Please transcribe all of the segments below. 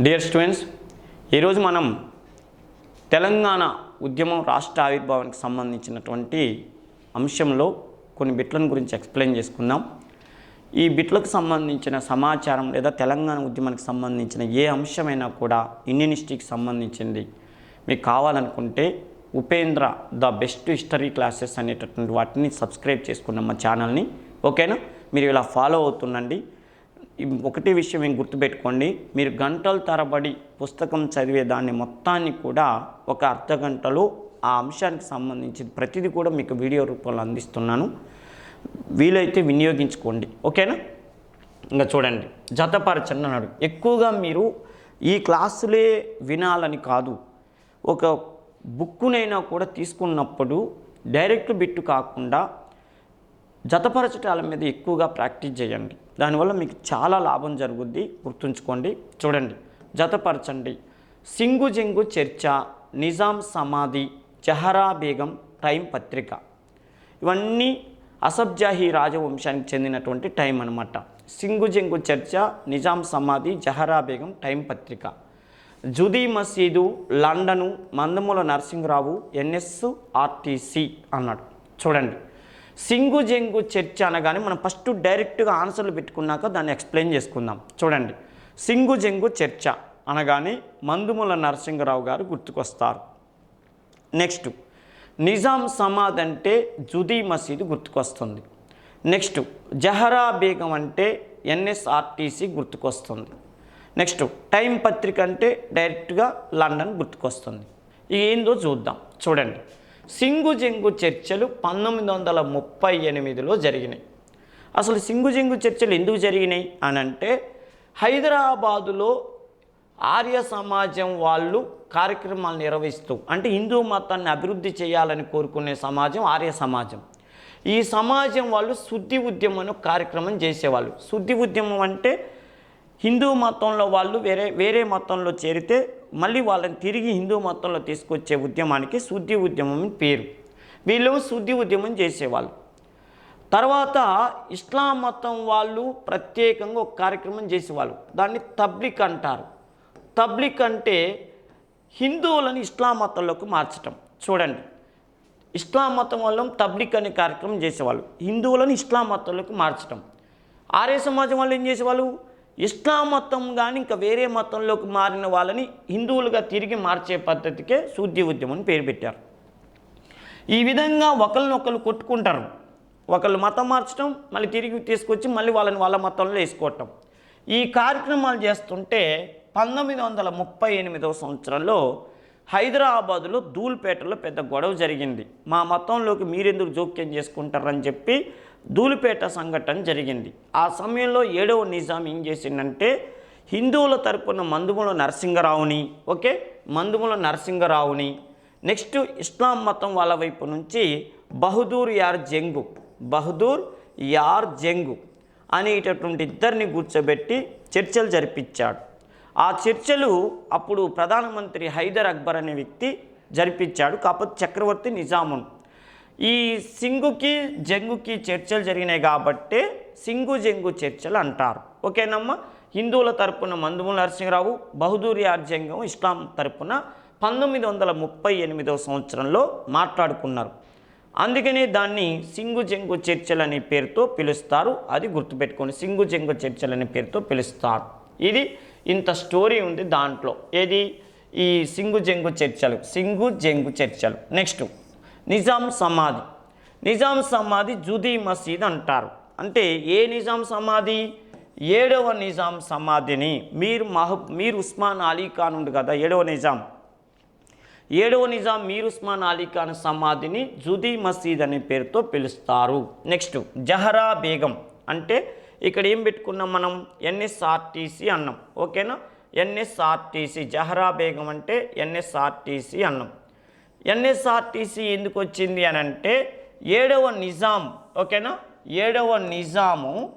Dear students ఈరోజు మనం తెలంగాణ ఉద్యమం రాష్ట్ర ఆవిర్భావానికి సంబంధించినటువంటి అంశంలో కొన్ని బిట్లను గురించి ఎక్స్ప్లెయిన్ చేసుకుందాం. ఈ బిట్లకు సంబంధించిన సమాచారం లేదా తెలంగాణ ఉద్యమానికి సంబంధించిన ఏ అంశమైనా కూడా ఇండియన్ హిస్టరీకి సంబంధించింది. మీకు కావాలనుకుంటే Upendra the best history classes అనేటటువంటి వాటిని సబ్స్క్రైబ్ చేసుకున్నాం మా ఛానల్ని ఓకేనా మీరు ఇలా ఫాలో అవుతుండండి. ఒకటి విషయం ఏం గుర్తుపెట్టుకోండి. మీరు గంటల తరబడి పుస్తకం చదివే దాన్ని మొత్తాన్ని కూడా ఒక అర్ధ గంటలో ఆ అంశానికి సంబంధించి ప్రతిదీ కూడా మీకు వీడియో రూపంలో అందిస్తున్నాను. వీలైతే వినియోగించుకోండి. ఓకేనా? ఇంకా చూడండి. జతపరచండి అన్నాడు ఎక్కువగా మీరు ఈ క్లాసులే వినాలని కాదు. ఒక బుక్కునైనా కూడా తీసుకున్నప్పుడు డైరెక్ట్ బిట్టు కాకుండా జతపరచటాల మీద ఎక్కువగా ప్రాక్టీస్ చేయండి. దానివల్ల మీకు చాలా లాభం జరుగుద్ది. గుర్తుంచుకోండి. చూడండి. జతపరచండి. సింగు జింగు చర్చ నిజాం సమాధి జహరా బేగం టైం పత్రిక. ఇవన్నీ అసబ్జాహీ రాజవంశానికి చెందినటువంటి టైం అనమాట సింగు జింగు చర్చ నిజాం సమాధి జహరా బేగం టైం పత్రిక. జుదీ మసీదు London Mandamula Narasimharao NS RTC అన్నాడు. చూడండి. సింగు జంగు చర్చ అనగానే మనం ఫస్ట్ డైరెక్ట్గా ఆన్సర్లు పెట్టుకున్నాక దాన్ని ఎక్స్ప్లెయిన్ చేసుకుందాం. చూడండి. సింగు జంగు చర్చ అనగానే మందుముల నరసింహరావు గారు గుర్తుకొస్తారు. నెక్స్ట్. నిజాం సమాద్ అంటే జుదీ మసీదు గుర్తుకొస్తుంది. నెక్స్ట్. జహరా బేగం అంటే ఎన్ఎస్ఆర్టీసీ గుర్తుకొస్తుంది. నెక్స్ట్. టైం పత్రిక అంటే డైరెక్ట్గా లండన్ గుర్తుకొస్తుంది. ఏందో చూద్దాం. చూడండి. సింగుజింగు చర్చలు పంతొమ్మిది వందల ముప్పై ఎనిమిదిలో జరిగినాయి. అసలు సింగుజింగు చర్చలు ఎందుకు జరిగినాయి అని అంటే హైదరాబాదులో ఆర్య సమాజం వాళ్ళు కార్యక్రమాలు నిర్వహిస్తూ అంటే హిందూ మతాన్ని అభివృద్ధి చేయాలని కోరుకునే సమాజం ఆర్య సమాజం. ఈ సమాజం వాళ్ళు శుద్ధి ఉద్యమం అనే కార్యక్రమం చేసేవాళ్ళు. శుద్ధి ఉద్యమం అంటే హిందూ మతంలో వాళ్ళు వేరే వేరే మతంలో చేరితే మళ్ళీ వాళ్ళని తిరిగి హిందూ మతంలో తీసుకొచ్చే ఉద్యమానికి శుద్ధి ఉద్యమం అని పేరు. వీళ్ళు శుద్ధి ఉద్యమం చేసేవాళ్ళు. తర్వాత ఇస్లాం మతం వాళ్ళు ప్రత్యేకంగా ఒక కార్యక్రమం చేసేవాళ్ళు. దాన్ని తబ్లిక్ అంటారు. తబ్లిక్ అంటే హిందువులను ఇస్లాం మతంలోకి మార్చటం. చూడండి. ఇస్లాం మతం వల్ల తబ్లిక్ అనే కార్యక్రమం చేసేవాళ్ళు. హిందువులను ఇస్లాం మతంలోకి మార్చటం. ఆర్య సమాజం వాళ్ళు ఏం చేసేవాళ్ళు? ఇస్లాం మతం కానీ ఇంకా వేరే మతంలోకి మారిన వాళ్ళని హిందువులుగా తిరిగి మార్చే పద్ధతికే శుద్ధి ఉద్యమం అని పేరు పెట్టారు. ఈ విధంగా ఒకరినొకరు కొట్టుకుంటారు. ఒకళ్ళు మతం మార్చడం మళ్ళీ తిరిగి తీసుకొచ్చి మళ్ళీ వాళ్ళని వాళ్ళ మతంలో వేసుకోవటం. ఈ కార్యక్రమాలు చేస్తుంటే పంతొమ్మిది వందల ముప్పై ఎనిమిదవ సంవత్సరంలో హైదరాబాదులో ధూల్పేటలో పెద్ద గొడవ జరిగింది. మా మతంలోకి మీరెందుకు జోక్యం చేసుకుంటారని చెప్పి ధూళిపేట సంఘటన జరిగింది. ఆ సమయంలో ఏడవ నిజాం ఏం చేసిందంటే హిందువుల తరపున మందుముల నరసింహరావుని ఓకే? మందుముల నరసింహరావుని నెక్స్ట్ ఇస్లాం మతం వాళ్ళ వైపు నుంచి బహదూర్ యార్ జంగు బహదూర్ యార్ జంగు అనేటటువంటి ఇద్దరిని కూర్చోబెట్టి చర్చలు జరిపించాడు. ఆ చర్చలు అప్పుడు ప్రధానమంత్రి హైదర్ అక్బర్ అనే వ్యక్తి జరిపించాడు. కాకపోతే చక్రవర్తి నిజామును. ఈ సింగుకి జంగుకి చర్చలు జరిగినాయి కాబట్టి సింగు జంగు చర్చలు అంటారు. ఓకేనమ్మా? హిందువుల తరపున మందుముల నరసింహరావు బహదూర్ యార్ జంగం ఇస్లాం తరపున పంతొమ్మిది వందల ముప్పై ఎనిమిదవ సంవత్సరంలో మాట్లాడుకున్నారు. అందుకనే దాన్ని సింగు జంగు చర్చలు అనే పేరుతో పిలుస్తారు. అది గుర్తుపెట్టుకోండి సింగు జంగు చర్చలు అనే పేరుతో పిలుస్తారు. ఇది ఇంత స్టోరీ ఉంది దాంట్లో. ఏది? ఈ సింగు జంగు చర్చలు సింగు జంగు చర్చలు. నెక్స్ట్. నిజాం సమాధి. నిజాం సమాధి జుదీ మసీద్ అంటారు. అంటే ఏ నిజాం సమాధి? ఏడవ నిజాం సమాధిని మీర్ మహబ్ మీర్ ఉస్మాన్ అలీ ఖాన్ ఉంది కదా ఏడవ నిజాం. ఏడవ నిజాం మీర్ ఉస్మాన్ అలీ ఖాన్ సమాధిని జుదీ మసీద్ అనే పేరుతో పిలుస్తారు. నెక్స్ట్ జహరా బేగం. అంటే ఇక్కడ ఏం పెట్టుకున్నాం మనం? ఎన్ఎస్ఆర్టీసీ అన్నాం. ఓకేనా? ఎన్ఎస్ఆర్టీసీ జహరా బేగం అంటే ఎన్ఎస్ఆర్టీసీ అన్నాం. ఎన్ఎస్ఆర్టీసీ ఎందుకు వచ్చింది అని అంటే ఏడవ నిజాం ఓకేనా? ఏడవ నిజాము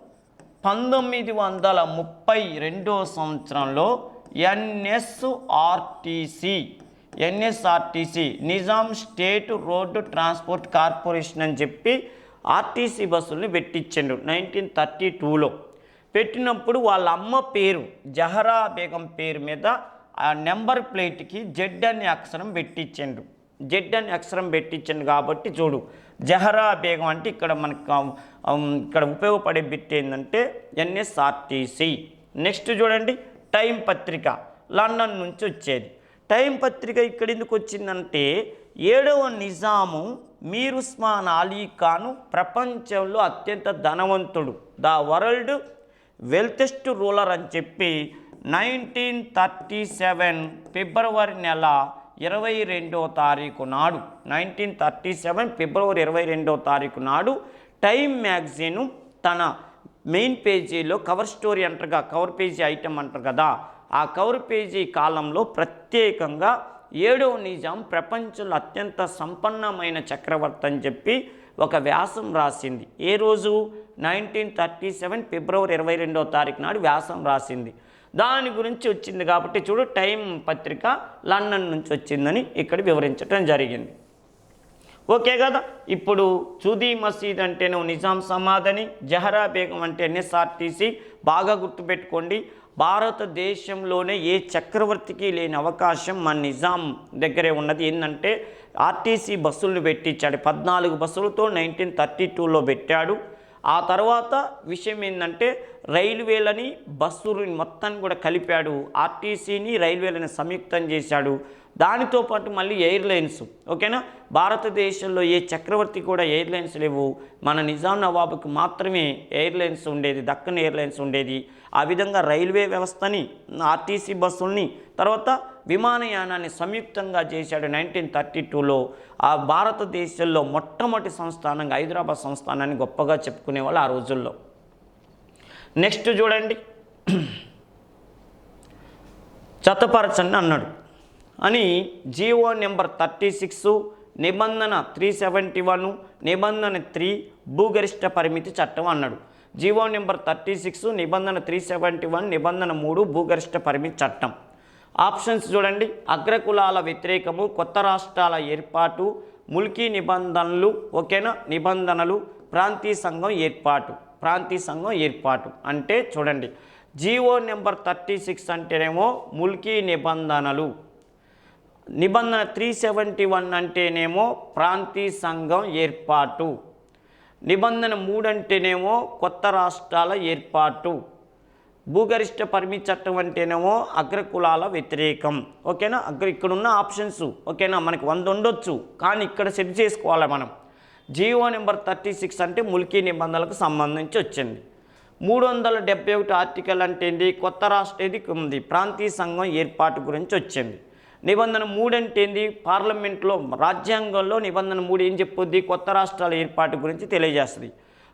పంతొమ్మిది వందల ముప్పై రెండో సంవత్సరంలో NSRTC NSRTC Nizam state road transport corporation అని చెప్పి ఆర్టీసీ బస్సుల్ని పెట్టించండు నైన్టీన్ థర్టీ టూలో. పెట్టినప్పుడు వాళ్ళ అమ్మ పేరు జహరా బేగం పేరు మీద ఆ నెంబర్ ప్లేట్కి జెడ్ అనే అక్షరం పెట్టించండు జెడ్ అని అక్షరం పెట్టించండి కాబట్టి చూడు. జహరా బేగం అంటే ఇక్కడ మనకు ఇక్కడ ఉపయోగపడే బిట్ ఏంటంటే ఎన్ఎస్ఆర్టీసీ. నెక్స్ట్ చూడండి టైం పత్రిక. లండన్ నుంచి వచ్చేది. టైం పత్రిక ఇక్కడ ఎందుకు వచ్చిందంటే ఏడవ నిజాము మీర్ ఉస్మాన్ అలీ ఖాను ప్రపంచంలో అత్యంత ధనవంతుడు. ద వరల్డ్ వెల్తెస్ట్ రూలర్ అని చెప్పి నైన్టీన్ థర్టీ సెవెన్ ఫిబ్రవరి నెల ఇరవై రెండో తారీఖు నాడు నైన్టీన్ థర్టీ సెవెన్ ఫిబ్రవరి ఇరవై రెండో తారీఖు నాడు టైమ్ మ్యాగజైన్ తన మెయిన్ పేజీలో కవర్ స్టోరీ అంటారుగా కవర్ పేజీ ఐటమ్ అంటారు కదా ఆ కవర్ పేజీ కాలంలో ప్రత్యేకంగా ఏడో నిజాం ప్రపంచంలో అత్యంత సంపన్నమైన చక్రవర్తి అని చెప్పి ఒక వ్యాసం రాసింది. ఏ రోజు? నైన్టీన్ థర్టీ సెవెన్ ఫిబ్రవరి ఇరవై రెండో తారీఖు నాడు వ్యాసం రాసింది. దాని గురించి వచ్చింది కాబట్టి చూడు టైం పత్రిక లండన్ నుంచి వచ్చిందని ఇక్కడ వివరించడం జరిగింది. ఓకే కదా? ఇప్పుడు చూదీ మసీద్ అంటేనే నిజాం సమాధని జహరా బేగం అంటే ఎన్ఎస్ఆర్టీసీ బాగా గుర్తుపెట్టుకోండి. భారతదేశంలోనే ఏ చక్రవర్తికి లేని అవకాశం మన నిజాం దగ్గరే ఉన్నది. ఏంటంటే ఆర్టీసీ బస్సులను పెట్టించాడు. పద్నాలుగు బస్సులతో నైన్టీన్ థర్టీ టూలో పెట్టాడు. ఆ తర్వాత విషయం ఏంటంటే రైల్వేలని బస్సులు మొత్తాన్ని కూడా కలిపాడు. ఆర్టీసీని రైల్వేలని సంయుక్తం చేశాడు. దానితో పాటు మళ్ళీ ఎయిర్లైన్స్ ఓకేనా? భారతదేశంలో ఏ చక్రవర్తి కూడా ఎయిర్లైన్స్ లేవు. మన నిజాం నవాబుకి మాత్రమే ఎయిర్లైన్స్ ఉండేది దక్కన్ ఎయిర్లైన్స్ ఉండేది. ఆ విధంగా రైల్వే వ్యవస్థని ఆర్టీసీ బస్సుల్ని తర్వాత విమానయానాన్ని సంయుక్తంగా చేశాడు నైన్టీన్ థర్టీ టూలో. ఆ భారతదేశంలో మొట్టమొదటి సంస్థానంగా హైదరాబాద్ సంస్థానాన్ని గొప్పగా చెప్పుకునేవాళ్ళు ఆ రోజుల్లో. నెక్స్ట్ చూడండి. జతపరచండి అన్నాడు. అని జీవో నెంబర్ థర్టీ సిక్స్ నిబంధన త్రీ సెవెంటీ వన్ నిబంధన త్రీ భూగరిష్ట పరిమితి చట్టం అన్నాడు. జీవో నెంబర్ థర్టీ సిక్స్ నిబంధన త్రీ సెవెంటీ వన్ నిబంధన మూడు భూగరిష్ట పరిమితి చట్టం. ఆప్షన్స్ చూడండి. అగ్రకులాల వ్యతిరేకము కొత్త రాష్ట్రాల ఏర్పాటు ముల్కీ నిబంధనలు ఓకేనా? నిబంధనలు ప్రాంతీయ సంఘం ఏర్పాటు ప్రాంతీయ సంఘం ఏర్పాటు. అంటే చూడండి. జీవో నెంబర్ థర్టీ సిక్స్ అంటేనేమో ముల్కీ నిబంధనలు. నిబంధన త్రీ సెవెంటీ వన్ అంటేనేమో ప్రాంతీయ సంఘం ఏర్పాటు. నిబంధన మూడంటేనేమో కొత్త రాష్ట్రాల ఏర్పాటు. భూగరిష్ట పరిమితి చట్టం అంటేనేమో అగ్రకులాల వ్యతిరేకం. ఓకేనా? అగ్ర ఇక్కడ ఉన్న ఆప్షన్స్. ఓకేనా? మనకి వంద ఉండొచ్చు. కానీ ఇక్కడ సెట్ చేసుకోవాలి మనం. జియో నెంబర్ థర్టీ సిక్స్ అంటే ముల్కీ నిబంధనలకు సంబంధించి వచ్చింది. మూడు వందల డెబ్బై ఒకటి ఆర్టికల్ అంటే ఏంటి కొత్త రాష్ట్ర ఇది ఉంది. ప్రాంతీయ సంఘం ఏర్పాటు గురించి వచ్చింది. నిబంధన మూడు అంటే ఏంది పార్లమెంట్లో రాజ్యాంగంలో నిబంధన మూడు ఏం చెప్పుద్ది? కొత్త రాష్ట్రాల ఏర్పాటు గురించి తెలియజేస్తుంది.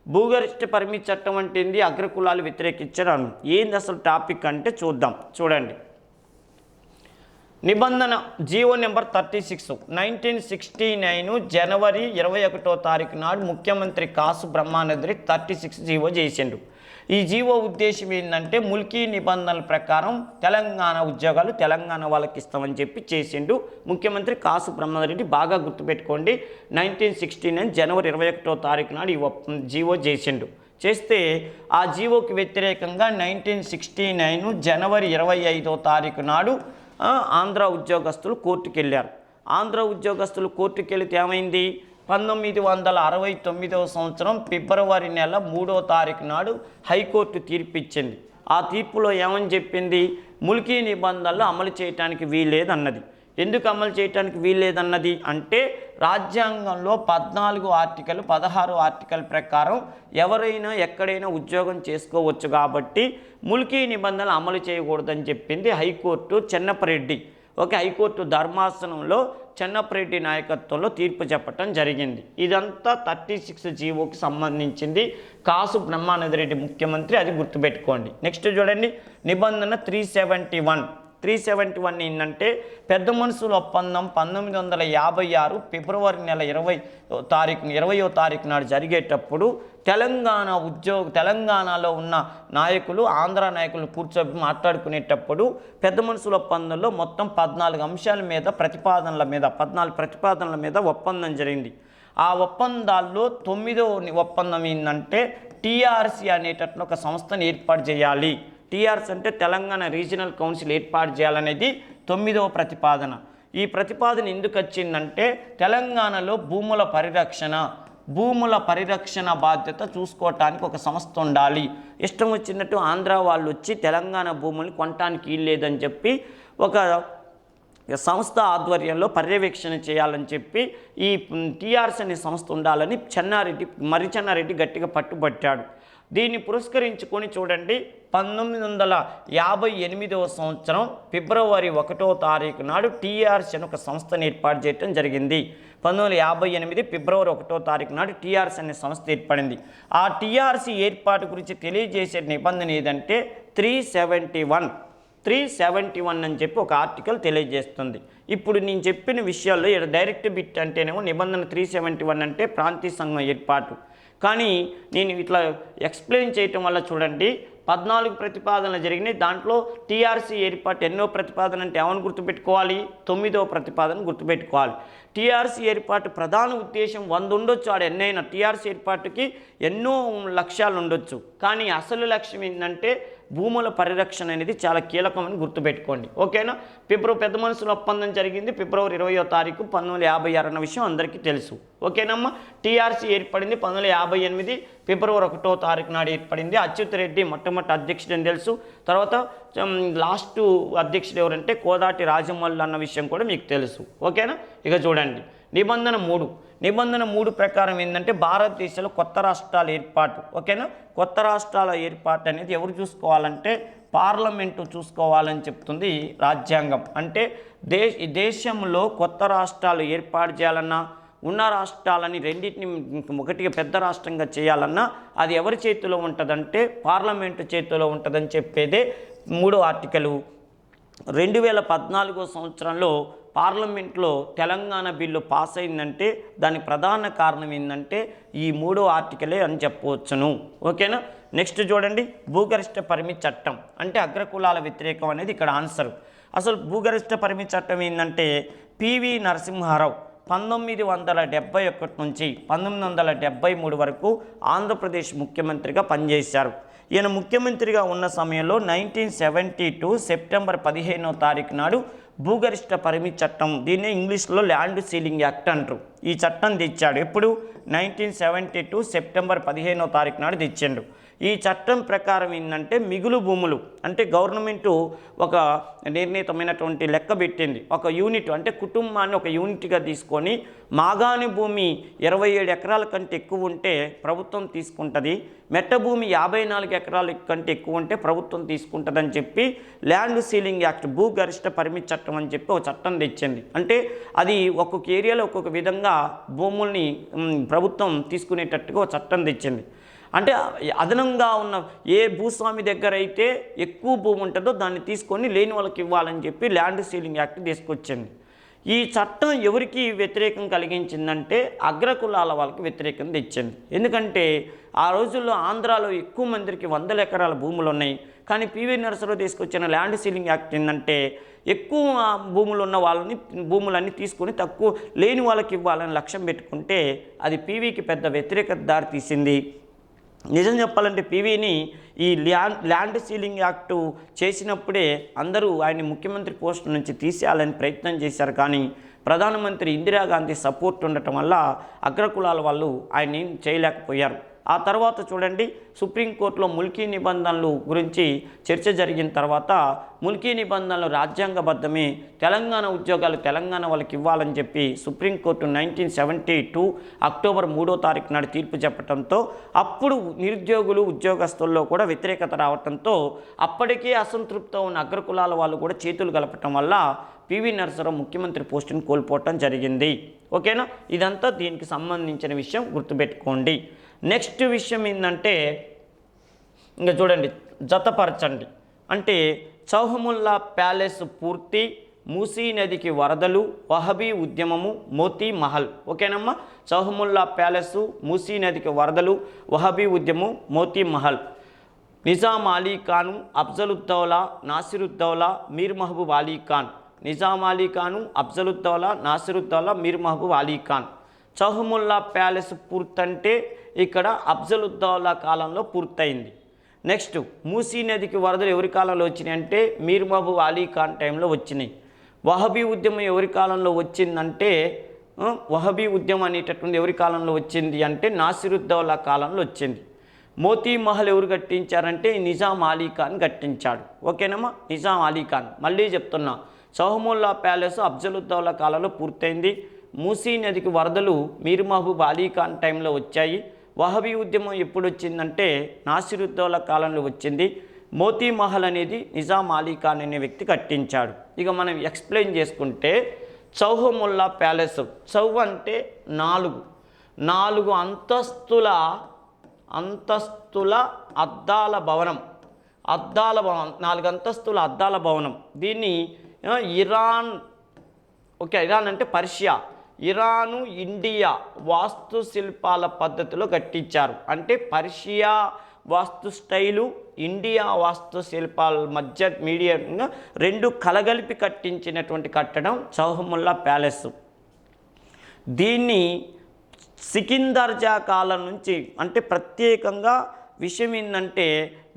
భూగరిష్ట పరిమితి చట్టం అంటే ఏంది అగ్రకులాలు వ్యతిరేకించడం ఏంది అసలు టాపిక్ అంటే చూద్దాం. చూడండి. నిబంధన GO number thirty six. Nineteen sixty nine జనవరి ఇరవై ఒకటో తారీఖు నాడు ముఖ్యమంత్రి కాసు బ్రహ్మానందరి థర్టీ సిక్స్ జీవో చేసిండు. ఈ జీవో ఉద్దేశం ఏంటంటే ముల్కీ నిబంధనల ప్రకారం తెలంగాణ ఉద్యోగాలు తెలంగాణ వాళ్ళకి ఇస్తామని చెప్పి చేసిండు. ముఖ్యమంత్రి కాసు బ్రహ్మారెడ్డి బాగా గుర్తుపెట్టుకోండి. నైన్టీన్ సిక్స్టీ నైన్ జనవరి ఇరవై ఒకటో తారీఖు నాడు ఈ జీవో చేసిండు. చేస్తే ఆ జీవోకి వ్యతిరేకంగా నైన్టీన్ సిక్స్టీ నైన్ జనవరి ఇరవై ఐదో తారీఖు నాడు ఆంధ్ర ఉద్యోగస్తులు కోర్టుకెళ్ళారు. ఆంధ్ర ఉద్యోగస్తులు కోర్టుకు ఏమైంది? పంతొమ్మిది వందల అరవై తొమ్మిదవ సంవత్సరం ఫిబ్రవరి నెల మూడో తారీఖు నాడు హైకోర్టు తీర్పిచ్చింది. ఆ తీర్పులో ఏమని చెప్పింది? ముల్కీ నిబంధనలు అమలు చేయటానికి వీల్లేదన్నది. ఎందుకు అమలు చేయటానికి వీల్లేదన్నది అంటే రాజ్యాంగంలో పద్నాలుగు ఆర్టికల్ పదహారు ఆర్టికల్ ప్రకారం ఎవరైనా ఎక్కడైనా ఉద్యోగం చేసుకోవచ్చు కాబట్టి ముల్కీ నిబంధనలు అమలు చేయకూడదని చెప్పింది high court Chennapareddy. Okay high court ధర్మాసనంలో Chennapareddy నాయకత్వంలో తీర్పు చెప్పటం జరిగింది. ఇదంతా థర్టీ సిక్స్ జీవోకి సంబంధించింది. కాసు బ్రహ్మానందరెడ్డి ముఖ్యమంత్రి అది గుర్తుపెట్టుకోండి. నెక్స్ట్ చూడండి. నిబంధన three seventy one. Three seventy one ఏంటంటే పెద్ద మనుషుల ఒప్పందం పంతొమ్మిది వందల యాభై ఆరు ఫిబ్రవరి నెల ఇరవై తారీఖు ఇరవయో తారీఖు నాడు జరిగేటప్పుడు తెలంగాణ ఉద్యోగ తెలంగాణలో ఉన్న నాయకులు ఆంధ్ర నాయకులు కూర్చోబెట్టి మాట్లాడుకునేటప్పుడు పెద్ద మనుషుల ఒప్పందంలో మొత్తం పద్నాలుగు అంశాల మీద ప్రతిపాదనల మీద పద్నాలుగు ప్రతిపాదనల మీద ఒప్పందం జరిగింది. ఆ ఒప్పందాల్లో తొమ్మిదో ఒప్పందం ఏంటంటే టీఆర్సీ అనేటట్లు ఒక సంస్థను ఏర్పాటు చేయాలి. టీఆర్సీ అంటే తెలంగాణ రీజనల్ కౌన్సిల్ ఏర్పాటు చేయాలనేది తొమ్మిదవ ప్రతిపాదన. ఈ ప్రతిపాదన ఎందుకు వచ్చిందంటే తెలంగాణలో భూముల పరిరక్షణ భూముల పరిరక్షణ బాధ్యత చూసుకోవటానికి ఒక సంస్థ ఉండాలి. ఇష్టం వచ్చినట్టు ఆంధ్ర వాళ్ళు వచ్చి తెలంగాణ భూముల్ని కొనటానికి వీల్లేదని చెప్పి ఒక సంస్థ ఆధ్వర్యంలో పర్యవేక్షణ చేయాలని చెప్పి ఈ టీఆర్ఎస్ అనే సంస్థ ఉండాలని చెన్నారెడ్డి మరి చెన్నారెడ్డి గట్టిగా పట్టుబట్టాడు. దీన్ని పురస్కరించుకొని చూడండి పంతొమ్మిది వందల యాభై ఎనిమిదవ సంవత్సరం ఫిబ్రవరి ఒకటో తారీఖు నాడు టీఆర్ఎస్ అని ఒక సంస్థను ఏర్పాటు చేయడం జరిగింది. పంతొమ్మిది యాభై ఎనిమిది ఫిబ్రవరి ఒకటో తారీఖు నాడు టీఆర్ఎస్ అనే సంస్థ ఏర్పడింది. ఆ టీఆర్సీ ఏర్పాటు గురించి తెలియజేసే నిబంధన ఏదంటే three seventy one. Three seventy one అని చెప్పి ఒక ఆర్టికల్ తెలియజేస్తుంది. ఇప్పుడు నేను చెప్పిన విషయాల్లో ఇక్కడ డైరెక్ట్ బిట్ అంటేనేమో నిబంధన త్రీ సెవెంటీ వన్ అంటే ప్రాంతీయ సంఘం ఏర్పాటు. కానీ నేను ఇట్లా ఎక్స్ప్లెయిన్ చేయటం వల్ల చూడండి పద్నాలుగు ప్రతిపాదనలు జరిగినాయి. దాంట్లో టీఆర్సీ ఏర్పాటు ఎన్నో ప్రతిపాదన అంటే ఏమని గుర్తుపెట్టుకోవాలి? తొమ్మిదవ ప్రతిపాదన గుర్తుపెట్టుకోవాలి. టీఆర్సీ ఏర్పాటు ప్రధాన ఉద్దేశం వంద ఉండొచ్చు ఆడ ఎన్నైనా టీఆర్సీ ఏర్పాటుకి ఎన్నో లక్ష్యాలు ఉండొచ్చు. కానీ అసలు లక్ష్యం ఏంటంటే భూముల పరిరక్షణ అనేది చాలా కీలకమని గుర్తుపెట్టుకోండి. ఓకేనా? ఫిబ్రవరి పెద్ద మనుషుల ఒప్పందం జరిగింది. ఫిబ్రవరి ఇరవయో తారీఖు పంతొమ్మిది వందల యాభై ఆరు అన్న విషయం అందరికీ తెలుసు. ఓకేనమ్మా? టీఆర్సీ ఏర్పడింది పంతొమ్మిది వందల యాభై ఎనిమిది. ఫిబ్రవరి ఒకటో తారీఖు నాడు ఏర్పడింది. అచ్యుత్ రెడ్డి మొట్టమొదటి అధ్యక్షుడు అని తెలుసు. తర్వాత లాస్ట్ అధ్యక్షుడు ఎవరంటే కోదాటి రాజమల్లు అన్న విషయం కూడా మీకు తెలుసు. ఓకేనా? ఇక చూడండి. నిబంధన మూడు. నిబంధన మూడు ప్రకారం ఏంటంటే భారతదేశంలో కొత్త రాష్ట్రాల ఏర్పాటు ఓకేనా? కొత్త రాష్ట్రాల ఏర్పాటు అనేది ఎవరు చూసుకోవాలంటే పార్లమెంటు చూసుకోవాలని చెప్తుంది రాజ్యాంగం. అంటే దేశ దేశంలో కొత్త రాష్ట్రాలు ఏర్పాటు చేయాలన్నా ఉన్న రాష్ట్రాలని రెండింటిని ఒకటిగా పెద్ద రాష్ట్రంగా చేయాలన్నా అది ఎవరి చేతిలో ఉంటుందంటే పార్లమెంటు చేతిలో ఉంటుందని చెప్పేదే మూడో ఆర్టికలు. రెండు వేల పద్నాలుగో సంవత్సరంలో పార్లమెంట్లో తెలంగాణ బిల్లు పాస్ అయిందంటే దాని ప్రధాన కారణం ఏంటంటే ఈ మూడో ఆర్టికలే అని చెప్పవచ్చును. ఓకేనా? నెక్స్ట్ చూడండి. భూగరిష్ట పరిమితి చట్టం. అంటే అగ్రకులాల వ్యతిరేకం అనేది ఇక్కడ ఆన్సర్. అసలు భూగరిష్ట పరిమితి చట్టం ఏంటంటే పివి నరసింహారావు పంతొమ్మిది వందల డెబ్బై ఒకటి నుంచి పంతొమ్మిది వందల డెబ్బై మూడు వరకు ఆంధ్రప్రదేశ్ ముఖ్యమంత్రిగా పనిచేశారు. ఈయన ముఖ్యమంత్రిగా ఉన్న సమయంలో నైన్టీన్ సెవెంటీ టూ సెప్టెంబర్ పదిహేనో తారీఖు నాడు భూగరిష్ట పరిమితి చట్టం దీన్ని ఇంగ్లీష్లో ల్యాండ్ సీలింగ్ యాక్ట్ అంటారు. ఈ చట్టం తెచ్చాడు. ఎప్పుడు? నైన్టీన్ సెవెంటీ టూ సెప్టెంబర్ పదిహేనో తారీఖు నాడు తెచ్చిండు. ఈ చట్టం ప్రకారం ఏంటంటే మిగులు భూములు అంటే గవర్నమెంటు ఒక నిర్ణీతమైనటువంటి లెక్క పెట్టింది. ఒక యూనిట్ అంటే కుటుంబాన్ని ఒక యూనిట్గా తీసుకొని మాగాణి భూమి ఇరవై ఏడు ఎకరాల కంటే ఎక్కువ ఉంటే ప్రభుత్వం తీసుకుంటుంది. మెట్ట భూమి యాభై నాలుగు ఎకరాల కంటే ఎక్కువ ఉంటే ప్రభుత్వం తీసుకుంటుందని చెప్పి ల్యాండ్ సీలింగ్ యాక్ట్ భూ గరిష్ట పరిమితి చట్టం అని చెప్పి ఒక చట్టం తెచ్చింది. అంటే అది ఒక్కొక్క ఏరియాలో ఒక్కొక్క విధంగా భూముల్ని ప్రభుత్వం తీసుకునేటట్టుగా ఒక చట్టం తెచ్చింది. అంటే అదనంగా ఉన్న ఏ భూస్వామి దగ్గర అయితే ఎక్కువ భూమి ఉంటుందో దాన్ని తీసుకొని లేని వాళ్ళకి ఇవ్వాలని చెప్పి ల్యాండ్ సీలింగ్ యాక్ట్ తీసుకొచ్చింది. ఈ చట్టం ఎవరికి వ్యతిరేకం కలిగించిందంటే అగ్రకులాల వాళ్ళకి వ్యతిరేకం తెచ్చింది. ఎందుకంటే ఆ రోజుల్లో ఆంధ్రాలో ఎక్కువ మందికి వందల ఎకరాల భూములు ఉన్నాయి. కానీ పివి నర్సరావు తీసుకొచ్చిన ల్యాండ్ సీలింగ్ యాక్ట్ ఏంటంటే ఎక్కువ భూములు ఉన్న వాళ్ళని భూములన్నీ తీసుకొని తక్కువ లేని వాళ్ళకి ఇవ్వాలని లక్ష్యం పెట్టుకుంటే అది పీవీకి పెద్ద వ్యతిరేకత దారి తీసింది. నిజం చెప్పాలంటే పీవీని ఈ ల్యాండ్ ల్యాండ్ సీలింగ్ యాక్టు చేసినప్పుడే అందరూ ఆయన ముఖ్యమంత్రి పోస్ట్ నుంచి తీసేయాలని ప్రయత్నం చేశారు. కానీ ప్రధానమంత్రి ఇందిరాగాంధీ సపోర్ట్ ఉండటం వల్ల అగ్రకులాల వాళ్ళు ఆయన ఏం చేయలేకపోయారు. ఆ తర్వాత చూడండి సుప్రీంకోర్టులో ముల్కీ నిబంధనలు గురించి చర్చ జరిగిన తర్వాత ముల్కీ నిబంధనలు రాజ్యాంగబద్ధమే తెలంగాణ ఉద్యోగాలు తెలంగాణ వాళ్ళకి ఇవ్వాలని చెప్పి supreme court nineteen seventy two October మూడో తారీఖు నాడు తీర్పు చెప్పడంతో అప్పుడు నిరుద్యోగులు ఉద్యోగస్తుల్లో కూడా వ్యతిరేకత రావడంతో అప్పటికే అసంతృప్తితో ఉన్న అగ్రకులాల వాళ్ళు కూడా చేతులు కలపటం వల్ల పివి నరసరావు ముఖ్యమంత్రి పోస్టును కోల్పోవటం జరిగింది. ఓకేనా? ఇదంతా దీనికి సంబంధించిన విషయం గుర్తుపెట్టుకోండి. నెక్స్ట్ విషయం ఏంటంటే ఇంకా చూడండి జతపరచండి. అంటే చౌహముల్లా ప్యాలెస్ పూర్తి మూసీ నదికి వరదలు వహబీ ఉద్యమము మోతీ మహల్. ఓకేనమ్మా? చౌహముల్లా ప్యాలెస్ మూసీ నదికి వరదలు వహబీ ఉద్యమం మోతీ మహల్. నిజాం అలీ ఖాను అఫ్జలుద్దౌలా నాసిరుద్దౌలా మీర్ మహబూబ్ అలీ ఖాన్. నిజాం అలీ ఖాను అఫ్జలుద్దౌలా నాసిరుద్దౌలా మీర్ మహబూబ్ అలీ ఖాన్. చౌహముల్లా ప్యాలెస్ పూర్తంటే ఇక్కడ అఫ్జలుద్దౌలా కాలంలో పూర్తయింది. నెక్స్ట్ మూసీ నదికి వరదలు ఎవరి కాలంలో వచ్చినాయి అంటే మీర్ మహబూబ్ అలీ ఖాన్ టైంలో వచ్చినాయి. వహబీ ఉద్యమం ఎవరి కాలంలో వచ్చిందంటే వహబీ ఉద్యమం అనేటటువంటి ఎవరి కాలంలో వచ్చింది అంటే నాసిరుద్దౌలా కాలంలో వచ్చింది. మోతీ మహల్ ఎవరు కట్టించారంటే నిజాం అలీ ఖాన్ కట్టించాడు. ఓకేనమ్మా? నిజాం అలీ ఖాన్. మళ్ళీ చెప్తున్నా చౌహముల్లా ప్యాలెస్ అఫ్జలుద్దౌలా కాలంలో పూర్తయింది. మూసీ నదికి వరదలు మీర్ మహబూబ్ అలీ ఖాన్ టైంలో వచ్చాయి. వహబీ ఉద్యమం ఎప్పుడు వచ్చిందంటే నాసిరుద్దౌల కాలంలో వచ్చింది. మోతీ మహల్ అనేది నిజాం అలీ ఖాన్ అనే వ్యక్తి కట్టించాడు. ఇక మనం ఎక్స్ప్లెయిన్ చేసుకుంటే చౌహముల్లా ప్యాలెస్ చౌ అంటే నాలుగు. నాలుగు అంతస్తుల అంతస్తుల అద్దాల భవనం. అద్దాల భవనం నాలుగు అంతస్తుల అద్దాల భవనం. దీన్ని ఇరాన్ ఓకే ఇరాన్ అంటే పర్షియా. ఇరాను ఇండియా వాస్తు శిల్పాల పద్ధతిలో కట్టించారు. అంటే పర్షియా వాస్తు స్టైలు ఇండియా వాస్తు శిల్పాల మధ్య మీడియంగా రెండు కలగలిపి కట్టించినటువంటి కట్టడం చౌహముల్లా ప్యాలెస్. దీన్ని సికిందర్జా కాలం నుంచి అంటే ప్రత్యేకంగా విషయం ఏంటంటే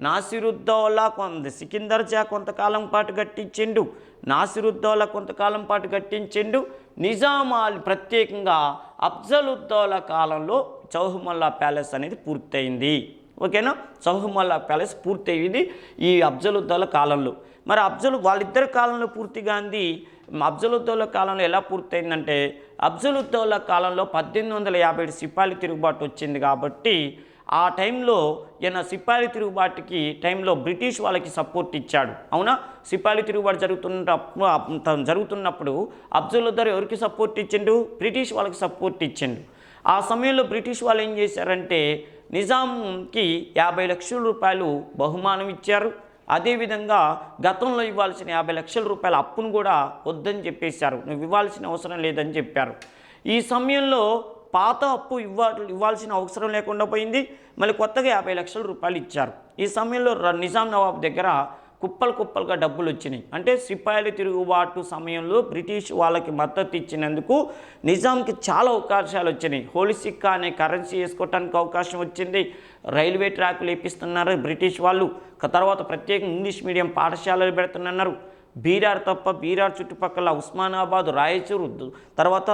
నాసిరుద్దౌలా కొంత సికిందర్జా కొంతకాలం పాటు కట్టించిండు నాసిరుద్దౌలా కొంతకాలం పాటు కట్టించిండు నిజామాల్ ప్రత్యేకంగా అఫ్జలుద్దౌలా కాలంలో చౌహమల్లా ప్యాలెస్ అనేది పూర్తయింది. ఓకేనా? చౌహమల్లా ప్యాలెస్ పూర్తయింది ఈ అఫ్జలుద్దౌలా కాలంలో. మరి అఫ్జల్ వాళ్ళిద్దరి కాలంలో పూర్తిగా అంది. అఫ్జలుద్దౌలా కాలంలో ఎలా పూర్తయిందంటే అఫ్జలుద్దౌలా కాలంలో పద్దెనిమిది వందల యాభై ఏడు సిపాలి తిరుగుబాటు వచ్చింది కాబట్టి ఆ టైంలో ఈయన సిపాయి తిరుగుబాటుకి టైంలో బ్రిటిష్ వాళ్ళకి సపోర్ట్ ఇచ్చాడు. అవునా? సిపాయి తిరుగుబాటు జరుగుతున్నప్పుడు జరుగుతున్నప్పుడు అఫ్జలుద్దర్ ఎవరికి సపోర్ట్ ఇచ్చిండు? బ్రిటిష్ వాళ్ళకి సపోర్ట్ ఇచ్చిండు. ఆ సమయంలో బ్రిటిష్ వాళ్ళు ఏం చేశారంటే నిజాంకి యాభై లక్షల రూపాయలు బహుమానం ఇచ్చారు. అదేవిధంగా గతంలో ఇవ్వాల్సిన యాభై లక్షల రూపాయల అప్పును కూడా వద్దని చెప్పేశారు. నువ్వు ఇవ్వాల్సిన అవసరం లేదని చెప్పారు. ఈ సమయంలో పాత అప్పు ఇవ్వ ఇవ్వాల్సిన అవసరం లేకుండా పోయింది. మళ్ళీ కొత్తగా యాభై లక్షల రూపాయలు ఇచ్చారు. ఈ సమయంలో నిజాం నవాబ్ దగ్గర కుప్పలు కుప్పలుగా డబ్బులు వచ్చినాయి. అంటే సిపాయిల తిరుగుబాటు సమయంలో బ్రిటిష్ వాళ్ళకి మద్దతు ఇచ్చినందుకు నిజాంకి చాలా అవకాశాలు వచ్చినాయి. హోలిసిక్కా అనే కరెన్సీ వేసుకోవటానికి అవకాశం వచ్చింది. రైల్వే ట్రాకులు వేపిస్తున్నారు బ్రిటిష్ వాళ్ళు. తర్వాత ప్రత్యేక ఇంగ్లీష్ మీడియం పాఠశాలలు పెడుతున్నారు బీరార్ తప్ప బీరార్ చుట్టుపక్కల ఉస్మానాబాద్ రాయచూరు తర్వాత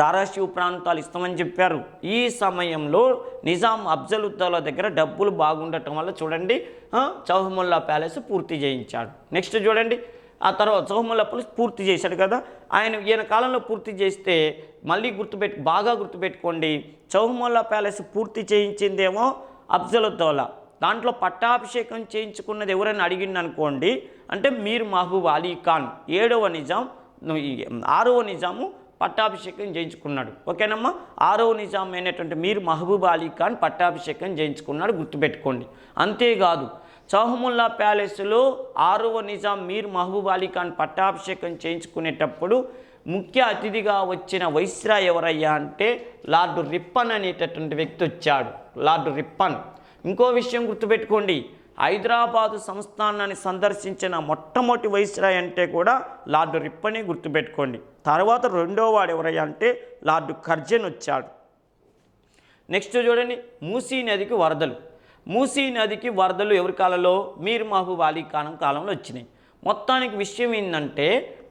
ధారాశివ ప్రాంతాలు ఇస్తామని చెప్పారు. ఈ సమయంలో నిజాం అఫ్జలుద్దౌలా దగ్గర డబ్బులు బాగుండటం వల్ల చూడండి చౌహముల్లా ప్యాలెస్ పూర్తి చేయించాడు. నెక్స్ట్ చూడండి ఆ తర్వాత చౌహముల్లా ప్యాలెస్ పూర్తి చేశాడు కదా. ఆయన ఈయన కాలంలో పూర్తి చేస్తే మళ్ళీ గుర్తుపెట్టు బాగా గుర్తుపెట్టుకోండి చౌహముల్లా ప్యాలెస్ పూర్తి చేయించిందేమో అఫ్జలుద్దౌలా. దాంట్లో పట్టాభిషేకం చేయించుకున్నది ఎవరైనా అడిగింది అనుకోండి అంటే మీర్ మహబూబ్ అలీ ఖాన్. ఏడవ నిజాం ఆరవ నిజాము పట్టాభిషేకం చేయించుకున్నాడు. ఓకేనమ్మా? ఆరో నిజాం అయినటువంటి మీర్ మహబూబ్ అలీ ఖాన్ పట్టాభిషేకం చేయించుకున్నాడు గుర్తుపెట్టుకోండి. అంతేకాదు చౌహముల్లా ప్యాలెస్లో ఆరవ నిజాం మీర్ మహబూబ్ అలీ ఖాన్ పట్టాభిషేకం చేయించుకునేటప్పుడు ముఖ్య అతిథిగా వచ్చిన వైస్రా ఎవరయ్యా అంటే లార్డు రిప్పన్ అనేటటువంటి వ్యక్తి వచ్చాడు. Lord Ripon. ఇంకో విషయం గుర్తుపెట్టుకోండి. హైదరాబాదు సంస్థానాన్ని సందర్శించిన మొట్టమొదటి వైస్రాయ్ అంటే కూడా లార్డు రిప్పని గుర్తుపెట్టుకోండి. తర్వాత రెండో వాడు ఎవరయ్యా అంటే లార్డు కర్జన్ వచ్చాడు. నెక్స్ట్ చూడండి మూసీ నదికి వరదలు. మూసీ నదికి వరదలు ఎవరి కాలంలో? మీర్ మహబూబ్ అలీ కాలంలో వచ్చినాయి. మొత్తానికి విషయం ఏంటంటే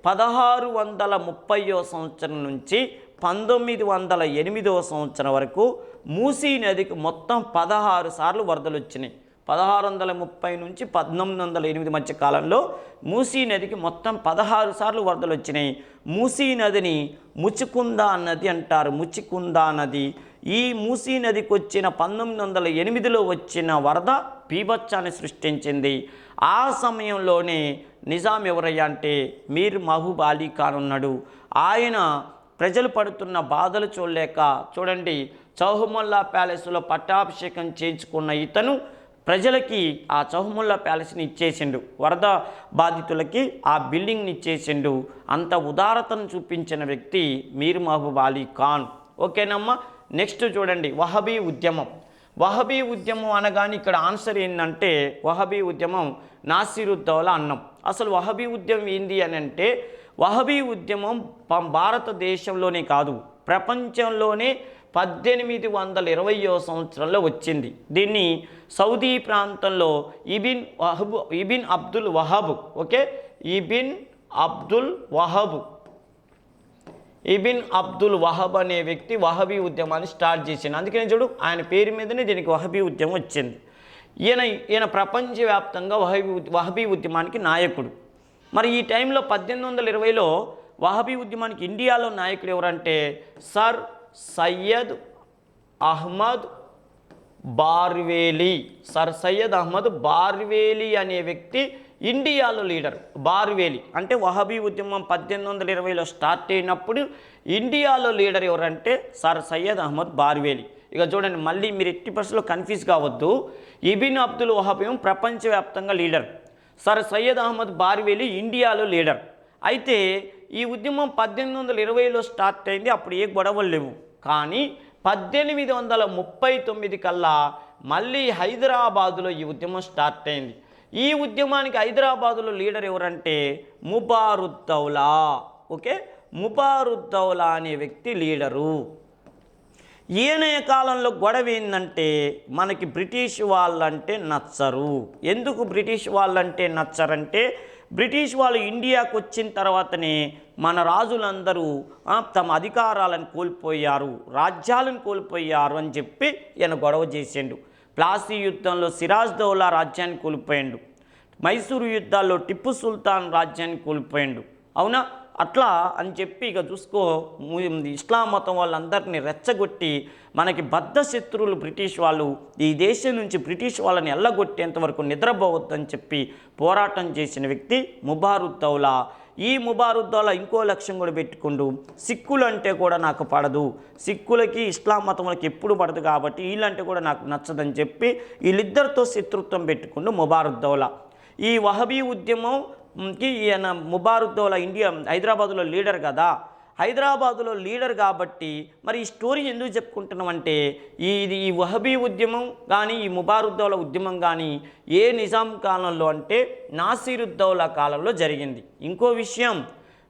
పదహారు వందల ముప్పయో సంవత్సరం నుంచి పంతొమ్మిది వందల ఎనిమిదవ సంవత్సరం వరకు మూసీ నదికి మొత్తం పదహారు సార్లు వరదలు వచ్చినాయి. పదహారు వందల ముప్పై నుంచి పద్నాలుగు వందల ఎనిమిది మధ్య కాలంలో మూసీ నదికి మొత్తం పదహారు సార్లు వరదలు వచ్చినాయి. మూసీ నదిని ముచికుందా నది అంటారు. ముచికుందా నది. ఈ మూసీ నదికి వచ్చిన పంతొమ్మిది వందల ఎనిమిదిలో వచ్చిన వరద బీభత్సాన్ని సృష్టించింది. ఆ సమయంలోనే నిజాం ఎవరయ్యా అంటే మీర్ మహబూబ్ అలీ ఖాన్ ఉన్నాడు. ఆయన ప్రజలు పడుతున్న బాధలు చూడలేక చూడండి చౌహమల్లా ప్యాలెస్లో పట్టాభిషేకం చేయించుకున్న ఇతను ప్రజలకి ఆ చౌహముల్లా ప్యాలెస్ని ఇచ్చేసిండు. వరద బాధితులకి ఆ బిల్డింగ్ని ఇచ్చేసిండు. అంత ఉదారతను చూపించిన వ్యక్తి మీర్ మహబూబ్ అలీ ఖాన్. ఓకేనమ్మా? నెక్స్ట్ చూడండి. వహబీ ఉద్యమం. వహబీ ఉద్యమం అనగానే ఇక్కడ ఆన్సర్ ఏంటంటే వహబీ ఉద్యమం నాసిరుద్దౌలా అన్నం. అసలు వహబీ ఉద్యమం ఏంది అని అంటే వహబీ ఉద్యమం ప- భారతదేశంలోనే కాదు. ప్రపంచంలోనే పద్దెనిమిది వందల ఇరవయో సంవత్సరంలో వచ్చింది. దీన్ని సౌదీ ప్రాంతంలో Ibn Wahab Ibn Abdul Wahab okay? Ibn Abdul Wahab. Ibn Abdul Wahab అనే వ్యక్తి వహబీ ఉద్యమాన్ని స్టార్ట్ చేసింది అందుకని చూడు ఆయన పేరు మీదనే దీనికి వహబీ ఉద్యమం వచ్చింది. ఈయన ఈయన ప్రపంచవ్యాప్తంగా వహబీ ఉద్- వహబీ ఉద్యమానికి నాయకుడు. మరి ఈ టైంలో పద్దెనిమిది వందల ఇరవైలో వహబీ ఉద్యమానికి ఇండియాలో నాయకుడు ఎవరంటే సర్ సయ్యద్ అహ్మద్ బార్వేలి. సర్ సయ్యద్ అహ్మద్ బార్వేలి అనే వ్యక్తి ఇండియాలో లీడర్. బార్వేలి. అంటే వహబీ ఉద్యమం పద్దెనిమిది వందల ఇరవైలో స్టార్ట్ అయినప్పుడు ఇండియాలో లీడర్ ఎవరంటే సర్ సయ్యద్ అహ్మద్ బార్వేలి. ఇక చూడండి మళ్ళీ మీరు ఎట్టి పరిస్థితుల్లో కన్ఫ్యూజ్ కావద్దు. ఇబిన్ అబ్దుల్ వహబీం ప్రపంచవ్యాప్తంగా లీడర్. సర్ సయ్యద్ అహ్మద్ బార్వేలి ఇండియాలో లీడర్. అయితే ఈ ఉద్యమం పద్దెనిమిది వందల ఇరవైలో స్టార్ట్ అయింది అప్పుడు ఏ గొడవలు లేవు. కానీ పద్దెనిమిది వందల ముప్పై తొమ్మిది కల్లా మళ్ళీ హైదరాబాదులో ఈ ఉద్యమం స్టార్ట్ అయింది. ఈ ఉద్యమానికి హైదరాబాదులో లీడర్ ఎవరంటే ముబారుద్దౌలా ఓకే? ముబారుద్దౌలా అనే వ్యక్తి లీడరు. ఈయన కాలంలో గొడవ ఏంటంటే మనకి బ్రిటిష్ వాళ్ళంటే నచ్చరు. ఎందుకు బ్రిటిష్ వాళ్ళంటే నచ్చరంటే బ్రిటిష్ వాళ్ళు ఇండియాకు వచ్చిన తర్వాతనే మన రాజులందరూ తమ అధికారాలను కోల్పోయారు రాజ్యాలను కోల్పోయారు అని చెప్పి ఈయన గొడవ చేసిండు. ప్లాసీ యుద్ధంలో సిరాజ్ దౌలా రాజ్యాన్ని కోల్పోయిండు. మైసూరు యుద్ధాల్లో టిప్పు సుల్తాన్ రాజ్యాన్ని కోల్పోయిండు. అవునా? అట్లా అని చెప్పి ఇక చూసుకో ఇస్లాం మతం వాళ్ళందరినీ రెచ్చగొట్టి మనకి బద్ధ శత్రువులు బ్రిటిష్ వాళ్ళు ఈ దేశం నుంచి బ్రిటిష్ వాళ్ళని ఎల్లగొట్టేంత వరకు నిద్రపోవద్దని చెప్పి పోరాటం చేసిన వ్యక్తి ముబారుద్దౌలా ఈ ముబారుద్దౌలా ఇంకో లక్ష్యం కూడా పెట్టుకుంటూ సిక్కులు అంటే కూడా నాకు పడదు. సిక్కులకి ఇస్లాం మతములకి ఎప్పుడు పడదు కాబట్టి వీళ్ళంటే కూడా నాకు నచ్చదని చెప్పి వీళ్ళిద్దరితో శత్రుత్వం పెట్టుకుంటూ ముబారుద్దౌలా ఈ వహబీ కి ఈయన ముబారుద్దోలా ఇండియా హైదరాబాదులో లీడర్ కదా. హైదరాబాదులో లీడర్ కాబట్టి మరి ఈ స్టోరీ ఎందుకు చెప్పుకుంటున్నామంటే ఈ ఇది ఈ వహబీ ఉద్యమం కానీ ఈ ముబారుద్దౌల ఉద్యమం కానీ ఏ నిజాం కాలంలో అంటే నాసిరుద్దౌలా కాలంలో జరిగింది. ఇంకో విషయం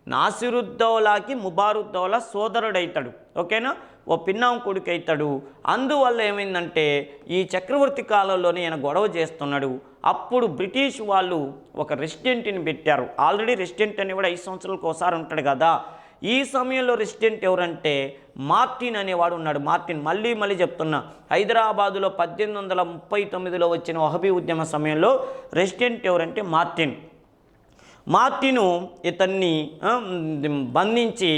నాసిరుద్దౌలాకి ముబారుద్దౌలా సోదరుడైతాడు ఓకేనా? ఓ పిన్నాం కొడుకు అవుతాడు అందువల్ల ఏమైందంటే ఈ చక్రవర్తి కాలంలోనే ఈయన గొడవ చేస్తున్నాడు. అప్పుడు బ్రిటిష్ వాళ్ళు ఒక రెసిడెంట్ని పెట్టారు. ఆల్రెడీ రెసిడెంట్ అని కూడా ఐదు సంవత్సరాలకు ఒకసారి ఉంటాడు కదా. ఈ సమయంలో రెసిడెంట్ ఎవరంటే మార్టిన్ అనేవాడు ఉన్నాడు. మార్టిన్ మళ్ళీ మళ్ళీ చెప్తున్నా. హైదరాబాదులో పద్దెనిమిది వందల ముప్పై తొమ్మిదిలో వచ్చిన వహబీ ఉద్యమ సమయంలో రెసిడెంట్ ఎవరంటే మార్టిన్. మార్టిను ఇతన్ని బంధించి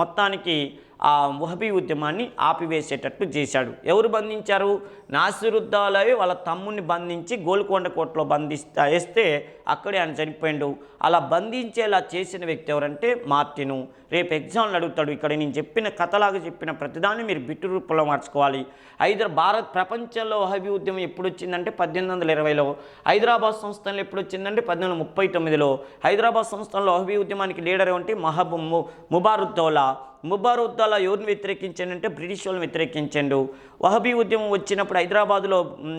మొత్తానికి ఆ వహబీ ఉద్యమాన్ని ఆపివేసేటట్టు చేశాడు. ఎవరు బంధించారు? నాసిరుద్దాలవి వాళ్ళ తమ్ముడిని బంధించి గోల్కొండ కోటలో బంధిస్తా వేస్తే అక్కడే ఆయన చనిపోయిండు. అలా బంధించేలా చేసిన వ్యక్తి ఎవరంటే మార్టిను. రేపు ఎగ్జామ్లు అడుగుతాడు. ఇక్కడ నేను చెప్పిన కథలాగా చెప్పిన ప్రతిదాన్ని మీరు బిట్టు రూపంలో మార్చుకోవాలి. హైదరా భారత్ ప్రపంచంలో వహబీ ఉద్యమం ఎప్పుడు వచ్చిందంటే పద్దెనిమిది వందల ఇరవైలో. హైదరాబాద్ సంస్థలు ఎప్పుడు వచ్చిందంటే పద్దెనిమిది వందల ముప్పై తొమ్మిదిలో. హైదరాబాద్ సంస్థలో వహబీ ఉద్యమానికి లీడర్ ఏమంటే మహబూ ముబారుద్దౌలా. ముబారుద్దాలా ఎవరిని వ్యతిరేకించాడంటే బ్రిటిష్ వాళ్ళని వ్యతిరేకించాడు. వహబీ ఉద్యమం వచ్చినప్పుడు హైదరాబాదులో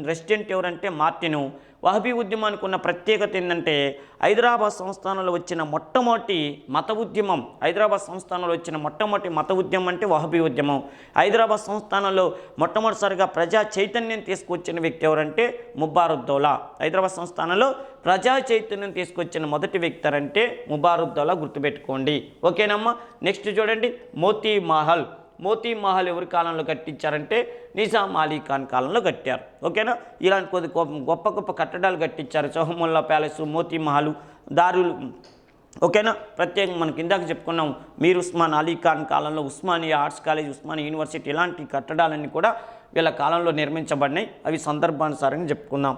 రెసిడెంట్ ఎవరంటే మార్టిను. వహబీ ఉద్యమానికి ఉన్న ప్రత్యేకత ఏంటంటే హైదరాబాద్ సంస్థానంలో వచ్చిన మొట్టమొదటి మత ఉద్యమం హైదరాబాద్ సంస్థానంలో వచ్చిన మొట్టమొదటి మత ఉద్యమం అంటే వహబీ ఉద్యమం. హైదరాబాద్ సంస్థానంలో మొట్టమొదటిసారిగా ప్రజా చైతన్యం తీసుకొచ్చిన వ్యక్తి ఎవరంటే ముబారుద్దౌలా. హైదరాబాద్ సంస్థానంలో ప్రజా చైతన్యం తీసుకొచ్చిన మొదటి వ్యక్తి అంటే ముబారుద్దౌలా గుర్తుపెట్టుకోండి. ఓకేనమ్మా? నెక్స్ట్ చూడండి. మోతీ మహల్. మోతీ మహల్ ఎవరి కాలంలో కట్టించారంటే నిజాం అలీ ఖాన్ కాలంలో కట్టారు. ఓకేనా? ఇలాంటి కొద్ది గొప్ప గొప్ప గొప్ప కట్టడాలు కట్టించారు చౌహముల్లా ప్యాలెస్ మోతీ మహల్ దారులు. ఓకేనా? ప్రత్యేకంగా మనకి ఇందాక చెప్పుకున్నాం మీరు ఉస్మాన్ అలీ ఖాన్ కాలంలో Osmania arts college Osmania university ఇలాంటి కట్టడాలన్నీ కూడా వీళ్ళ కాలంలో నిర్మించబడినాయి. అవి సందర్భానుసారంగా చెప్పుకున్నాం.